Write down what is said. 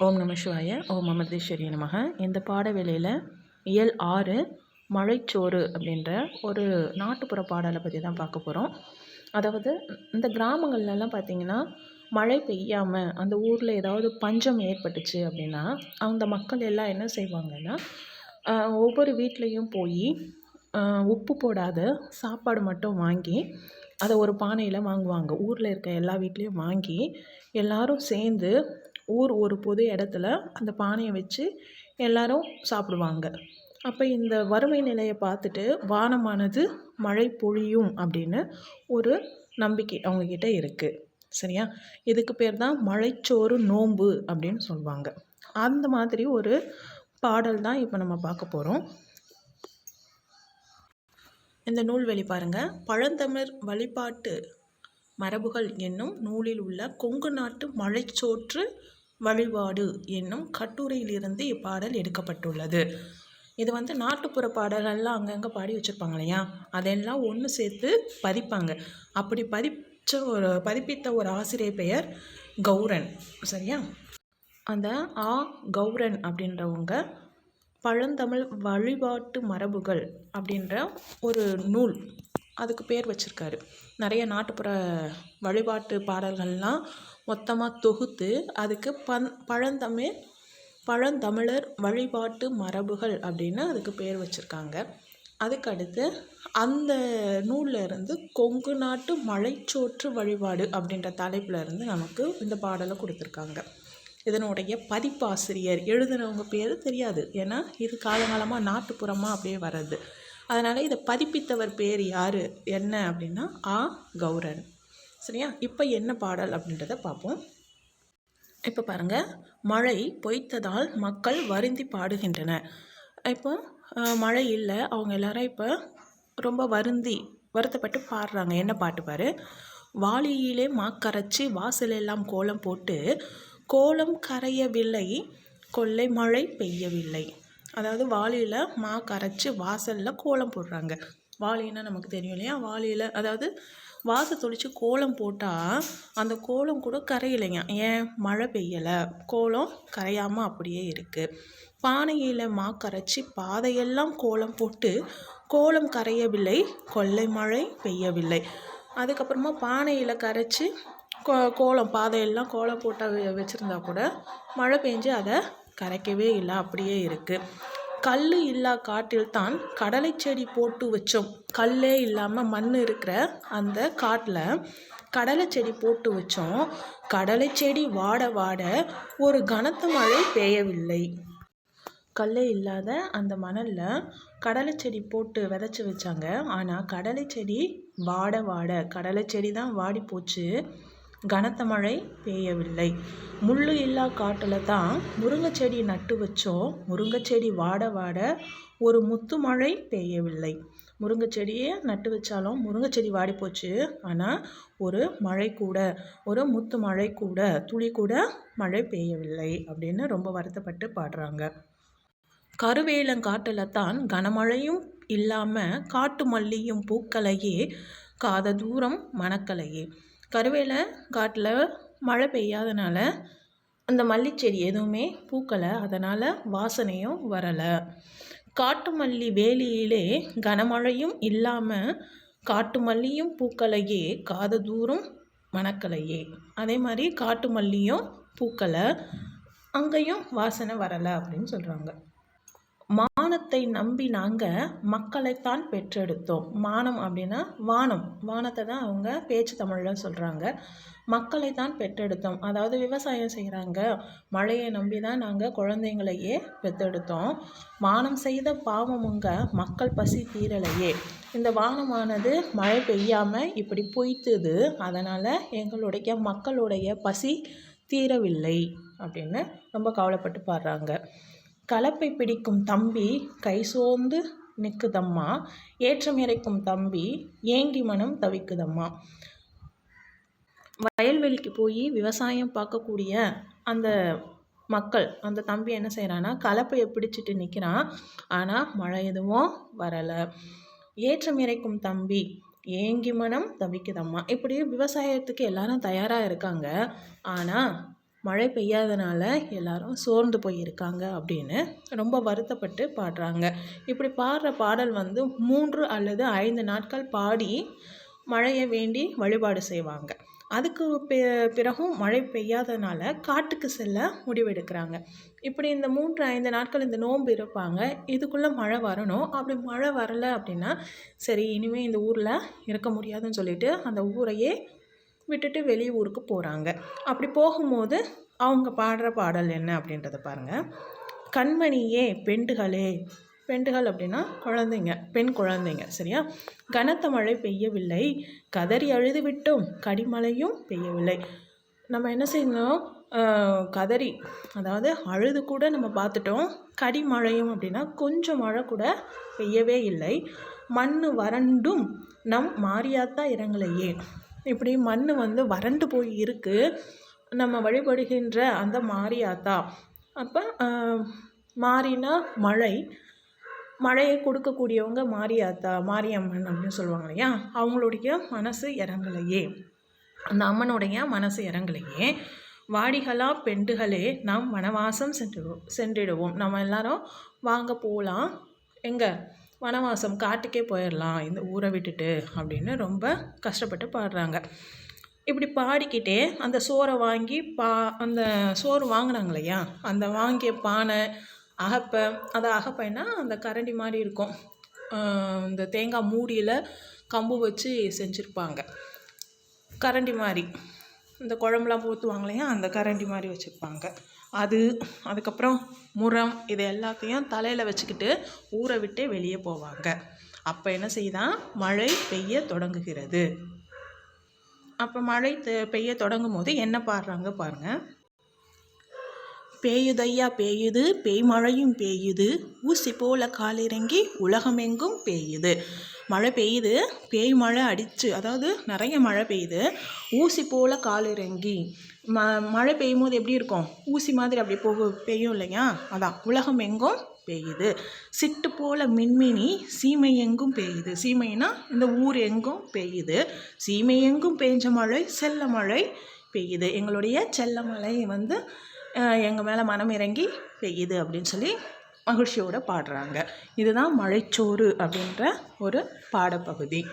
ஓம் நம சிவாய ஓம் அமிர்தேஸ்வரிய நமக. இந்த பாடவேளையில் இயல் ஆறு மழைச்சோறு அப்படின்ற ஒரு நாட்டுப்புற பாடலை பற்றி தான் பார்க்க போகிறோம் அதாவது இந்த கிராமங்கள்லலாம் பார்த்திங்கன்னா மழை பெய்யாமல் அந்த ஊரில் ஏதாவது பஞ்சம் ஏற்பட்டுச்சு அப்படின்னா அந்த மக்கள் எல்லாம் என்ன செய்வாங்கன்னா ஒவ்வொரு வீட்லேயும் போய் உப்பு போடாத சாப்பாடு மட்டும் வாங்கி அதை ஒரு பானையில் வாங்குவாங்க. ஊரில் இருக்க எல்லா வீட்லேயும் வாங்கி எல்லோரும் சேர்ந்து ஊர் ஒரு பொது இடத்துல அந்த பானையை வச்சு எல்லோரும் சாப்பிடுவாங்க. அப்போ இந்த வறுமை நிலையை பார்த்துட்டு வானமானது மழை பொழியும் அப்படின்னு ஒரு நம்பிக்கை அவங்கக்கிட்ட இருக்குது சரியா? இதுக்கு பேர் தான் மழைச்சோறு நோன்பு அப்படின்னு சொல்லுவாங்க. அந்த மாதிரி ஒரு பாடல் தான் இப்போ நம்ம பார்க்க போகிறோம் இந்த நூல்வெளி பாருங்கள் பழந்தமிழ் வழிபாட்டு மரபுகள் என்னும் நூலில் உள்ள கொங்கு நாட்டு மழைச்சோற்று வழிபாடு என்னும் கட்டுரையிலிருந்து இப்பாடல் எடுக்கப்பட்டுள்ளது. இது வந்து நாட்டுப்புற பாடல்கள்லாம் அங்கங்கே பாடி வச்சுருப்பாங்க இல்லையா? அதெல்லாம் ஒன்று சேர்த்து பதிப்பாங்க. அப்படி பதிச்ச ஒரு பதிப்பித்த ஒரு ஆசிரியர் பெயர் கௌரன். சரியா? அந்த ஆ கௌரன் அப்படின்றவங்க பழந்தமிழ் வழிபாட்டு மரபுகள் அப்படின்ற ஒரு நூல். அதுக்கு பேர் வச்சுருக்காரு. நிறைய நாட்டுப்புற வழிபாட்டு பாடல்கள்லாம் மொத்தமாக தொகுத்து அதுக்கு பன் பழந்தமிழ் பழந்தமிழர் வழிபாட்டு மரபுகள் அப்படின்னு அதுக்கு பேர் வச்சுருக்காங்க. அதுக்கடுத்து அந்த நூலில் இருந்து கொங்கு நாட்டு மலைச்சோற்று வழிபாடு அப்படின்ற தலைப்பில் இருந்து நமக்கு இந்த பாடலை கொடுத்துருக்காங்க. இதனுடைய பதிப்பாசிரியர் எழுதுனவங்க பேர் தெரியாது. ஏன்னா இது காலங்காலமாக நாட்டுப்புறமாக அப்படியே வர்றது. அதனால் இதை பதிப்பித்தவர் பேர் யார்? என்ன அப்படின்னா ஆ. கௌரன். சரியா? இப்போ என்ன பாடல் அப்படின்றத பார்ப்போம். இப்போ பாருங்கள் மழை பொய்த்ததால் மக்கள் வருந்தி பாடுகின்றனர் இப்போ மழை இல்லை. அவங்க எல்லாரும் இப்போ ரொம்ப வருந்தி வருத்தப்பட்டு பாடுறாங்க. என்ன பாட்டு பாரு? வாளியிலே மாக்கரைச்சி வாசலெல்லாம் கோலம் போட்டு கோலம் கரையவில்லை கொள்ளை மழை பெய்யவில்லை. அதாவது வாளியில் மா கரைச்சி வாசலில் கோலம் போடுறாங்க. வாளின்னா நமக்கு தெரியும் இல்லையா? வாளியில் அதாவது வாசை தொளித்து கோலம் போட்டால் அந்த கோலம் கூட கரையிலைங்க. ஏன்? மழை பெய்யலை. கோலம் கரையாமல் அப்படியே இருக்குது பானையில் மா கரைச்சி பாதையெல்லாம் கோலம் போட்டு கோலம் கரையவில்லை கொள்ளை மழை பெய்யவில்லை. அதுக்கப்புறமா பானையில் கரைச்சி கோ கோலம் பாதையெல்லாம் கோலம் போட்டால் வச்சுருந்தா கூட மழை பெஞ்சு அதை கரைக்கவே இல்லை அப்படியே இருக்குது கல் இல்லா காட்டில் தான் கடலை செடி போட்டு வச்சோம். கல்லே இல்லாமல் மண் இருக்கிற அந்த காட்டில் கடலை செடி போட்டு வச்சோம். கடலை செடி வாட வாட ஒரு கனத்த மழை பெய்யவில்லை. கல்லே இல்லாத அந்த மணலில் கடலை செடி போட்டு விதைச்சி வச்சாங்க. ஆனால் கடலை செடி வாட வாட கடலை செடி தான் வாடி போச்சு கனத்த மழை பெய்யவில்லை. முள் இல்லா காட்டில் தான் முருங்கை செடி நட்டு வச்சோம். முருங்கை செடி வாட வாட ஒரு முத்து மழை பெய்யவில்லை. முருங்கை செடியை நட்டு வச்சாலும் முருங்கை செடி வாடி போச்சு. ஆனால் ஒரு மழை கூட ஒரு முத்து மழை கூட துளி கூட மழை பெய்யவில்லை அப்படின்னு ரொம்ப வருத்தப்பட்டு பாடுறாங்க. கருவேலங்காட்டில் தான் கனமழையும் இல்லாமல் காட்டு மல்லியும் பூக்களையே காத தூரம் மணக்கலையே கருவேல காட்டில் மழை பெய்யாதனால அந்த மல்லிச்செடி எதுவுமே பூக்கலை. அதனால் வாசனையும் வரலை. காட்டு மல்லி வேலியிலே கனமழையும் இல்லாமல் காட்டு மல்லியும் பூக்கலையே காத தூரம் மணக்கலையே. அதே மாதிரி காட்டு மல்லியும் பூக்கலை. அங்கேயும் வாசனை வரலை அப்படின்னு சொல்கிறாங்க மானத்தை நம்பி நாங்கள் மக்களைத்தான் பெற்றெடுத்தோம். மானம் அப்படின்னா வானம். வானத்தை தான் அவங்க பேச்சு தமிழில் சொல்கிறாங்க மக்களை தான் பெற்றெடுத்தோம். அதாவது விவசாயம் செய்கிறாங்க மழையை நம்பி தான் நாங்கள் குழந்தைங்களையே பெற்றெடுத்தோம். வானம் செய்த பாவமுங்க மக்கள் பசி தீரலையே. இந்த வானமானது மழை பெய்யாமல் இப்படி பொய்த்துது. அதனால் எங்களுடைய மக்களுடைய பசி தீரவில்லை அப்படின்னு ரொம்ப கவலைப்பட்டு பாடுறாங்க. கலப்பை பிடிக்கும் தம்பி கை சோர்ந்து நிற்குதம்மா ஏற்றம் இறைக்கும் தம்பி ஏங்கி மனம் தவிக்குதம்மா. வயல்வெளிக்கு போய் விவசாயம் பார்க்கக்கூடிய அந்த மக்கள் அந்த தம்பி என்ன செய்கிறான்னா கலப்பையை பிடிச்சிட்டு நிற்கிறான் ஆனால் மழை எதுவும் வரலை. ஏற்றம் இறைக்கும் தம்பி ஏங்கி மனம் தவிக்குதம்மா. இப்படி விவசாயத்துக்கு எல்லாரும் தயாராக இருக்காங்க. ஆனால் மழை பெய்யாதனால எல்லாரும் சோர்ந்து போயிருக்காங்க அப்படின்னு ரொம்ப வருத்தப்பட்டு பாடுறாங்க. இப்படி பாடுற பாடல் வந்து மூன்று அல்லது ஐந்து நாட்கள் பாடி மழையை வேண்டி வழிபாடு செய்வாங்க. அதுக்கு பிறகும் மழை பெய்யாதனால காட்டுக்கு செல்ல முடிவெடுக்கிறாங்க. இப்படி இந்த மூன்று ஐந்து நாட்கள் இந்த நோன்பு இருப்பாங்க. இதுக்குள்ளே மழை வரணும். அப்படி மழை வரலை அப்படின்னா சரி இனிமேல் இந்த ஊரில் இருக்க முடியாதுன்னு சொல்லிட்டு அந்த ஊரையே விட்டுட்டு வெளியூருக்கு போகிறாங்க அப்படி போகும்போது அவங்க பாடுற பாடல் என்ன அப்படின்றத பாருங்கள் கண்மணியே பெண்டுகளே. பெண்டுகள் அப்படின்னா குழந்தைங்க பெண் குழந்தைங்க சரியா? கனத்த மழை பெய்யவில்லை. கதறி அழுது விட்டோம் கடிமழையும் பெய்யவில்லை. நம்ம என்ன செய்யணும்? கதறி அதாவது அழுது கூட நம்ம பார்த்துட்டோம். கடிமழையும் அப்படின்னா கொஞ்சம் மழை கூட பெய்யவே இல்லை. மண் வறண்டும் நம் மாரியாத்தா இறங்கலையே இப்படி மண் வந்து வறண்டு போய் இருக்குது நம்ம வழிபடுகின்ற அந்த மாரியாத்தா. அப்போ மாறினா மழை மழையை கொடுக்கக்கூடியவங்க மாரியாத்தா மாரியம்மன் அப்படின்னு சொல்லுவாங்க இல்லையா? அவங்களுடைய மனசு இறங்கலையே. அந்த அம்மனுடைய மனசு இறங்கலையே. வாடிகளா பெண்டுகளே நாம் வனவாசம் சென்று சென்றிடுவோம். நம்ம எல்லாரும் வாங்க போகலாம் எங்கே? வனவாசம் காட்டுக்கே போயிடலாம் இந்த ஊரை விட்டுட்டு அப்படின்னு ரொம்ப கஷ்டப்பட்டு பாடுறாங்க. இப்படி பாடிக்கிட்டே அந்த சோறை வாங்கி பா அந்த சோறு வாங்கினாங்க இல்லையா? அந்த வாங்கிய பானை அகப்பை அது அகப்பைன்னா அந்த கரண்டி மாதிரி இருக்கும். இந்த தேங்காய் மூடியில் கம்பு வச்சு செஞ்சுருப்பாங்க. கரண்டி மாதிரி. இந்த குழம்புலாம் ஊற்றுவாங்க இல்லையா? அந்த கரண்டி மாதிரி வச்சுருப்பாங்க அது அதுக்கப்புறம் முரம் இது எல்லாத்தையும் தலையில் வச்சுக்கிட்டு ஊரை விட்டே வெளியே போவாங்க. அப்போ என்ன செய்தான் மழை பெய்ய தொடங்குகிறது. அப்போ மழை பெய்ய தொடங்கும் போது என்ன பாடுறாங்க பாருங்கள் பேயுதையா பேயுது பெய் மழையும் பேயுது ஊசி போல காலிறங்கி உலகமெங்கும் பேயுது. மழை பெய்யுது. பேய் மழை அடிச்சு அதாவது நிறைய மழை பெய்யுது. ஊசி போல காலிறங்கி. ம மழை பெய்யும் போது எப்படி இருக்கும்? ஊசி மாதிரி அப்படி போக பெய்யும் இல்லையா? அதான் உலகம் எங்கும் பெய்யுது. சிட்டு போல மின்மினி சீமை எங்கும் பெய்யுது. சீமைனா இந்த ஊர் எங்கும் பெய்யுது. சீமை எங்கும் பெய்ஞ்ச மழை செல்ல மழை பெய்யுது. எங்களுடைய செல்ல மழை வந்து எங்கள் மேலே மனம் இறங்கி பெய்யுது அப்படின்னு சொல்லி மகிழ்ச்சியோட பாடுறாங்க. இதுதான் மழைச்சோறு அப்படின்ற ஒரு பாடப்பகுதி.